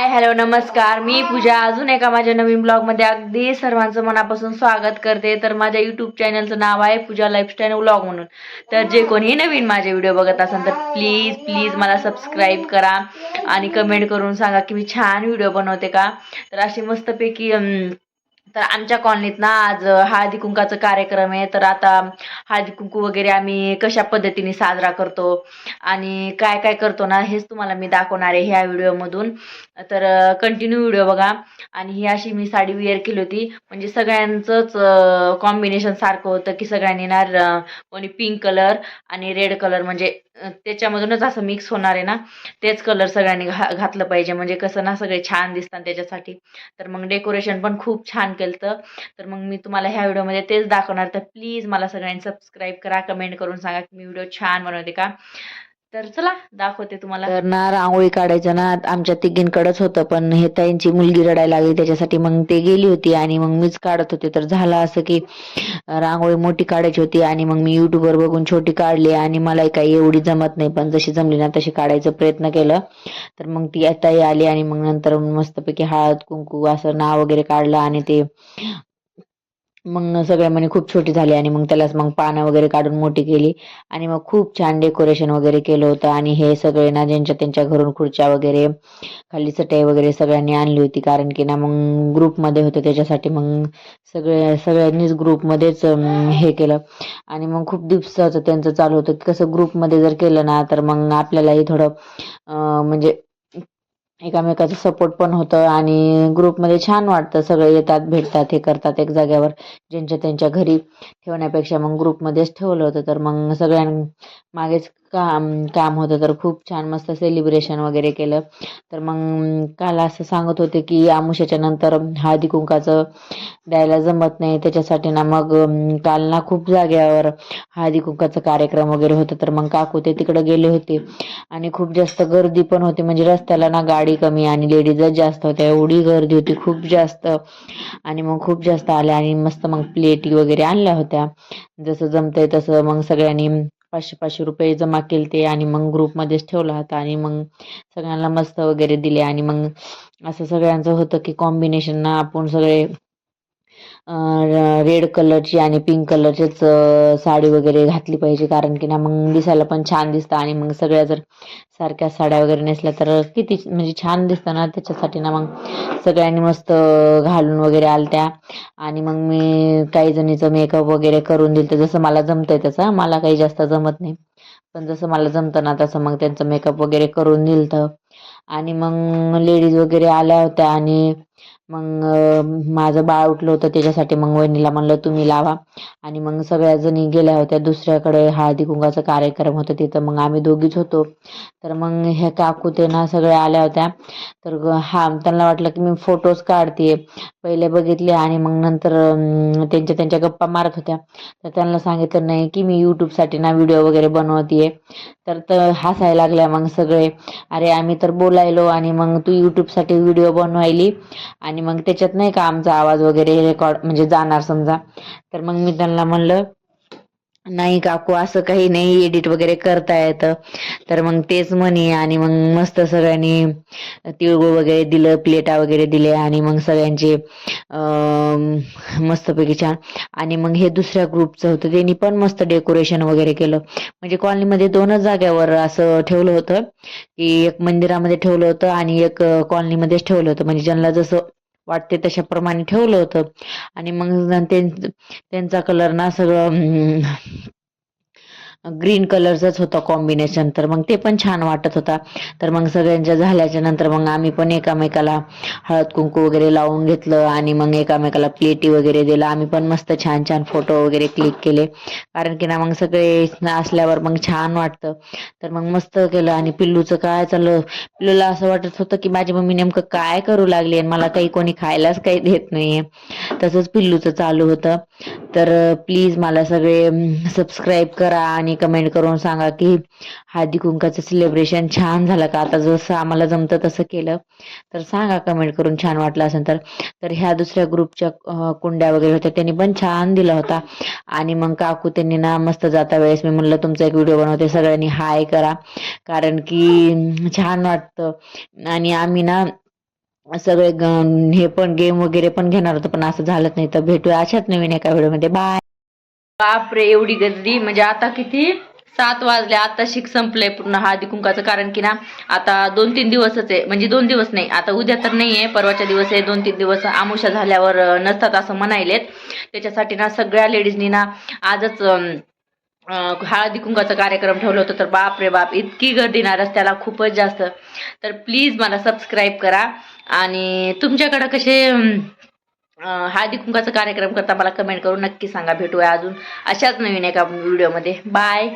Hi hello नमस्कार. मी पूजा. अजून एका माझ्या नवीन ब्लॉगमध्ये अगदी सर्वांचं मनापासून स्वागत करते. तर माझ्या यूट्यूब चॅनलचं नाव आहे पूजा लाईफस्टाईल व्लॉग म्हणून. तर जे कोणी नवीन माझे व्हिडिओ बघत असाल तर प्लीज प्लीज मला सबस्क्राईब करा आणि कमेंट करून सांगा की मी छान व्हिडिओ बनवते का? तर अशी मस्तपैकी तर आमच्या कॉलनीत ना आज हळदी कुंकाचा कार्यक्रम आहे. तर आता हळदी कुंकू वगैरे आम्ही कशा पद्धतीने साजरा करतो आणि काय काय करतो ना हेच तुम्हाला मी दाखवणार आहे ह्या व्हिडिओमधून तर कंटिन्यू व्हिडिओ बघा. आणि ही अशी मी साडी वेअर केली होती. म्हणजे सगळ्यांचंच कॉम्बिनेशन सारखं होतं की सगळ्यांनी ना र- कोणी पिंक कलर आणि रेड कलर म्हणजे त्याच्यामधूनच असं मिक्स होणार आहे ना तेच कलर सगळ्यांनी घा घातलं पाहिजे. म्हणजे कसं ना सगळे छान दिसतात त्याच्यासाठी. तर मग डेकोरेशन पण खूप छान केलं तर मग मी तुम्हाला ह्या व्हिडिओमध्ये तेच दाखवणार. तर प्लीज मला सगळ्यांनी सबस्क्राईब करा कमेंट करून सांगा की मी व्हिडिओ छान बनवते का? तर चला दाखवते तुम्हाला. तर ना रांगोळी काढायचं ना आमच्या तिघींकडेच होतं पण हे ताईंची मुलगी रडायला लागली त्याच्यासाठी मग ते गेली होती आणि मग मीच काढत होते. तर झालं असं की रांगोळी मोठी काढायची होती आणि मग मी युट्यूबवर बघून छोटी काढली आणि मला काही एवढी जमत नाही पण जशी जमली ना तशी काढायचा प्रयत्न केलं. तर मग ती ताई आली आणि मग नंतर मस्तपैकी हळद कुंकू असं नाव वगैरे काढलं आणि ते मग सगळ्या म्हणे खूप छोटी झाली आणि मग त्यालाच मग पानं वगैरे काढून मोठी केली. आणि मग खूप छान डेकोरेशन वगैरे केलं होतं. आणि हे सगळे ना ज्यांच्या त्यांच्या घरून खुर्च्या वगैरे खाली चटई वगैरे सगळ्यांनी आणली होती. कारण की ना मग ग्रुपमध्ये होते. त्याच्यासाठी मग सगळे सगळ्यांनीच ग्रुपमध्येच हे केलं. आणि मग खूप दिवसाचं त्यांचं चालू होतं की कसं ग्रुपमध्ये जर केलं ना तर मग आपल्यालाही थोडं म्हणजे एकामेकाचं सपोर्ट पण होतं आणि ग्रुपमध्ये छान वाटतं. सगळे येतात भेटतात हे करतात एक जाग्यावर ज्यांच्या त्यांच्या घरी ठेवण्यापेक्षा. मग ग्रुपमध्येच ठेवलं होतं तर मग सगळ्यां मागेच काम काम होतं. तर खूप छान मस्त सेलिब्रेशन वगैरे केलं. तर मग काल असं सांगत होते की आमुष्याच्या नंतर हळदी कुंकाचं द्यायला जमत नाही. त्याच्यासाठी ना मग काल ना खूप जाग्यावर हळदी कुंकाचा कार्यक्रम वगैरे होता. तर मग काकू ते तिकडे गेले होते. आणि खूप जास्त गर्दी पण होती. म्हणजे रस्त्याला ना गाडी कमी आणि लेडीजच जास्त होत्या. एवढी गर्दी होती. खूप जास्त. आणि मग खूप जास्त आल्या आणि मस्त मग प्लेटी वगैरे आणल्या होत्या. जसं जमतंय तसं मग सगळ्यांनी पाचशे पाचशे रुपये जमा केले ते आणि मग ग्रुपमध्येच ठेवला होता आणि मग सगळ्यांना मस्त वगैरे दिले आणि मग असं सगळ्यांचं होतं की कॉम्बिनेशन ना आपण सगळे रेड कलरची आणि पिंक कलरचीच साडी वगैरे घातली पाहिजे. कारण की ना मग दिसायला पण छान दिसतं आणि मग सगळ्या जर सारख्या साड्या वगैरे नेसल्या तर किती म्हणजे छान दिसतं ना त्याच्यासाठी ना मग सगळ्यांनी मस्त घालून वगैरे आलत्या. आणि मग मी काही जणीचं मेकअप वगैरे करून दिलं जसं मला जमतंय तसं. मला काही जास्त जमत नाही. पण जसं मला जमतं ना तसं मग त्यांचं मेकअप वगैरे करून दिलतं. आणि मग लेडीज वगैरे आल्या होत्या आणि मग माझं बाळ उठलं होतं त्याच्यासाठी मग वहिनीला म्हणलं तुम्ही लावा. आणि मग सगळ्या जणी गेल्या होत्या. दुसऱ्याकडे हळदी कुंकाचा कार्यक्रम होता तिथं. मग आम्ही दोघीच होतो. तर मग ह्या काकू ते ना सगळ्या आल्या होत्या. तर हा त्यांना वाटलं की मी फोटोज काढते पहिले बघितले आणि मग नंतर त्यांच्या त्यांच्या गप्पा मारत होत्या. तर त्यांना सांगितलं नाही की मी यूट्यूबसाठी ना व्हिडिओ वगैरे बनवते तर तर हसायला लागल्या मग सगळे. अरे आम्ही तर बोलायलो आणि मग तू यूट्यूबसाठी व्हिडिओ बनवायली. आणि मग त्याच्यात नाही का आमचा आवाज वगैरे रेकॉर्ड म्हणजे जाणार समजा. तर मग मी त्यांना म्हणलं नाही काकू असं काही नाही एडिट वगैरे करता येतं. तर मग तेच म्हणे आणि मग मस्त सगळ्यांनी तिळगुळ वगैरे दिलं प्लेटा वगैरे दिले आणि मग सगळ्यांचे मस्तपैकी छान. आणि मग हे दुसऱ्या ग्रुपचं होतं. त्यांनी पण मस्त डेकोरेशन वगैरे केलं. म्हणजे कॉलनीमध्ये दोनच जाग्यावर असं ठेवलं होतं. की एक मंदिरामध्ये ठेवलं होतं आणि एक कॉलनीमध्येच ठेवलं होतं. म्हणजे ज्यांना जसं वाटते तशाप्रमाणे ठेवलं होतं. आणि मग त्यां- त्यांचा कलर ना सगळं ग्रीन कलरचाच होता कॉम्बिनेशन तर मग ते पण छान वाटत होता. तर मग सगळ्यांच्या झाल्याच्यानंतर मग आम्ही पण एकामेकाला हळद कुंकू वगैरे लावून घेतलं आणि मग एकामेकाला प्लेटी वगैरे दिलं. आम्ही पण मस्त छान छान फोटो वगैरे क्लिक केले. कारण की ना मग सगळे असल्यावर मग छान वाटतं. तर मग मस्त केलं आणि पिल्लूचं काय चाललं? पिल्लूला असं वाटत होतं की माझी मम्मी नेमकं काय करू लागली आणि मला काही कोणी खायलाच काही देत नाहीये. तसंच पिल्लूचं चालू होतं. तर प्लीज मला सगळे सबस्क्राईब करा आणि कमेंट करून सांगा की हळदी कुंकाचं सेलिब्रेशन छान झालं का? आता जसं आम्हाला जमतं तसं केलं. तर सांगा कमेंट करून छान वाटलं असेल तर. तर ह्या दुसऱ्या ग्रुपच्या कुंड्या वगैरे होत्या त्यांनी पण छान दिला होता. आणि मग काकू त्यांनी ना मस्त जाता वेळेस मी म्हणलं तुमचा एक व्हिडिओ बनवते सगळ्यांनी हाय करा. कारण की छान वाटतं. आणि आम्ही ना सगळे हे पण गेम वगैरे पण घेणार होतं पण असं झालंच नाही. तर भेटूया अशाच नवीन एका व्हिडिओमध्ये. बाय बापरे एवढी गर्दी. म्हणजे आता किती? सात वाजले. आता शिक संपलंय पूर्ण हळदी कुंकाचं कारण की ना आता दोन तीन दिवसच आहे. म्हणजे दोन दिवस नाही. आता उद्या तर नाही आहे. परवाच्या दिवस आहे. दोन तीन दिवस आमुषा झाल्यावर नसतात असं म्हणायलेत. त्याच्यासाठी ना सगळ्या लेडीजनी ना आजच हळदी कुंकाचा कार्यक्रम ठेवलं होतं तर बाप रे बाप इतकी गर्दी ना रस्त्याला खूपच जास्त. तर प्लीज मला सबस्क्राईब करा आणि तुमच्याकडं कसे हळदी कुंकाचा कार्यक्रम करता मला कमेंट करून नक्की सांगा. भेटूया अजून अशाच नवीन एका व्हिडिओमध्ये बाय